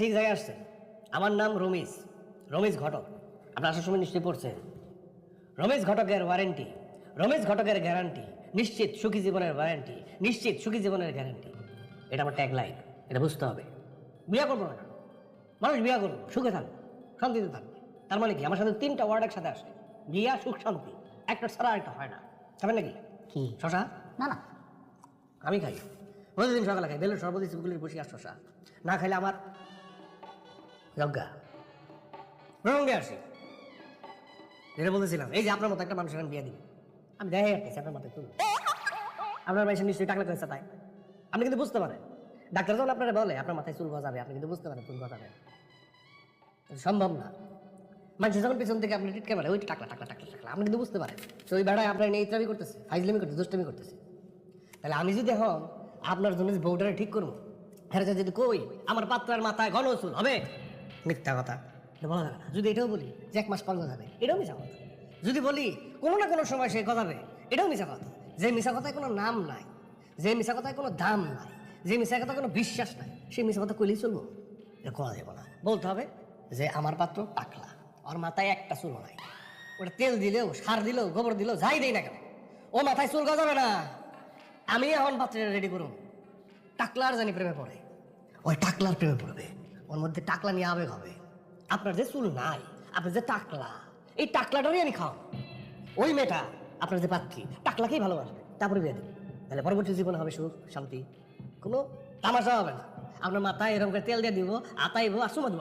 ঠিক জায়গায় আসছেন। আমার নাম রমেশ। রমেশ ঘটক। আপনি আসার সময় নিশ্চয়ই পড়ছেন রমেশ ঘটকের ওয়ারেন্টি রমেশ ঘটকের গ্যারান্টি নিশ্চিত সুখী জীবনের ওয়ারেন্টি নিশ্চিত সুখী জীবনের গ্যারান্টি এটা আমার ট্যাগ লাইন এটা বুঝতে হবে। বিয়ে করব না। মানুষ বিয়ে করব সুখে থাকবে শান্তিতে থাকবে তার মানে কি? আমার সাথে তিনটা ওয়ার্ড একসাথে আসে। বিয়া সুখ শান্তি। একটা ছাড়া একটা হয় না। খাবেন নাকি? কি? শশা? না না। আমি খাই। প্রতিদিন সকালে খাই। বেলের সর্বদিন বসি আর শশা। না খাইলে আমার যজ্ঞা প্রসঙ্গে আসি। যেটা বলতেছিলাম এই যে আপনার মতো একটা মানুষের আমি বিয়ে দিই আমি দেখে রাখতেছি আপনার মাথায় তুল আপনার মাইসে নিশ্চয়ই টাকলা করেছে তাই। আপনি কিন্তু বুঝতে পারেন। ডাক্তার যখন আপনারা বলে আপনার মাথায় চুল গজাবে আপনি কিন্তু বুঝতে পারেন চুল গজাবে। সম্ভব না। মানুষের যখন পেছন থেকে আপনি টিটকে মারে ওই টাকলা টাকলা টাকলা টাকলা আপনি কিন্তু বুঝতে পারেন। তো ওই বেড়ায় আপনার নেই ইত্রামি করতেছে ফাইজলামি করতেছে দুষ্টামি করতেছে। তাহলে আমি যদি এখন আপনার জন্য বউটারে ঠিক করব হ্যাঁ যদি কই আমার পাত্রার মাথায় ঘন চুল হবে। মিথ্যা কথা। এটা বলা যাবে না। যদি এটাও বলি যে এক মাস পর যাবে এটাও মিশা কথা। যদি বলি কোনো না কোনো সময় সে গজাবে এটাও মিশা কথা। যে মিশা কথায় কোনো নাম নাই, যে মিশা কথায় কোনো দাম নাই, যে মিশা কথা কোনো বিশ্বাস নাই সেই মিশা কথা কইলেই চলবো। এটা করা যাবে না। বলতে হবে যে আমার পাত্র পাকলা, ওর মাথায় একটা চুল নাই। ওটা তেল দিলেও, সার দিলেও, গোবর দিলেও যাই দেই না কেন, ও মাথায় চুল গজাবে না। আমি এখন পাত্রে রেডি করুন টাকলার জানি প্রেমে পড়ে। ওই টাকলার প্রেমে পড়বে। ওর মধ্যে টাকলা নিয়ে আবেগ হবে। আপনার যে চুল নাই, আপনার যে টাকলা, এই টাকলাটা নিয়ে আমি খাও ওই মেয়েটা আপনার যে পাত্রী, টাকলাকেই ভালোবাসবে। তারপরে বিয়ে দেবে। তাহলে পরবর্তী জীবনে হবে সুখ, শান্তি, কোনো তামাশা হবে না। আপনার মাথায় এরকম করে তেল দিয়ে দিব, আতাইব, আর সুমা দিব।